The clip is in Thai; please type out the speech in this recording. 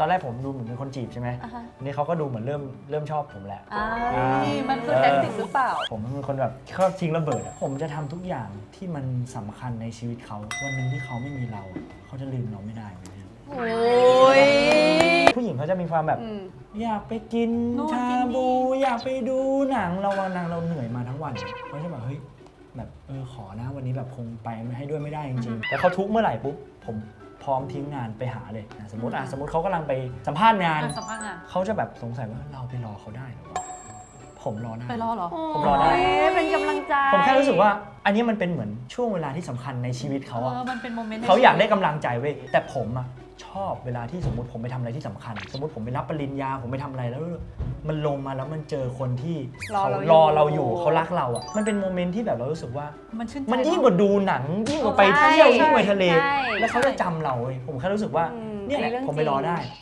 ตอนแรกผมดูเหมือนเป็นคนจีบใช่ไหมอ่าฮะอันนี่เขาก็ดูเหมือนเริ่มเริ่มชอบผมแหละ อ่าอ่ามันคือแท็กติกหรือเปล่า ผมเป็นคนแบบชอบทิ้งระเบิดอะผมจะทำทุกอย่างที่มันสำคัญในชีวิตเขาวันหนึ่งที่เขาไม่มีเราอะเขาจะลืมเราไม่ได้เว้ยโอ้ย ผู้หญิงเขาจะมีความแบบอืมอยากไปกินนู่นชากินนี่ บู อยากไปดูหนังเราวันนางเราเหนื่อยมาทั้งวันเขาจะแบบเฮ้ยแบบเออขอนะวันนี้แบบคงไปไม่ให้ด้วยไม่ได้จริงๆแต่เขาทุกข์เมื่อไหร่ปุ๊บผมพ ร้อมทิ้งงานไปหาเลยอะสมมติอะสมมติเขากำลังไปสัมภาษณ์งาน อะสัมภาษณ์งานเขาจะแบบสงสัยว่าเราไปรอเขาได้เหรอวะผมรอได้ ไปรอเหรอ ผมรอได้ โยเป็นกำลังใจผมแค่รู้สึกว่าอันนี้มันเป็นเหมือนช่วงเวลาที่สำคัญในชีวิตเขาอะ เออ มันเป็นโมเมนต์ในเขาอยากได้ชีวิตกำลังใจเว้ยแต่ผมอะชอบเวลาที่สมมติผมไปทำอะไรที่สำคัญ สมมติผมไปรับปริญญาผมไปทำอะไรแล้ว มันลงมาแล้วมันเจอคนที่รอเขาเราอยู่รอเราอยู่เขารักเราอะมันเป็นโมเมนต์ที่แบบเรารู้สึกว่า มันชื่นใจ มันยิ่งเอะกว่าดูหนังยิ่งกว่าไปเที่ยวใช่ยิ่งกว่าทะเล ใช่แล้วเขาจะจำเราเว้ยผมแค่รู้สึกว่าอืมเนี่ยแหละอันนี้เรื่องผมไปรอจริง ได้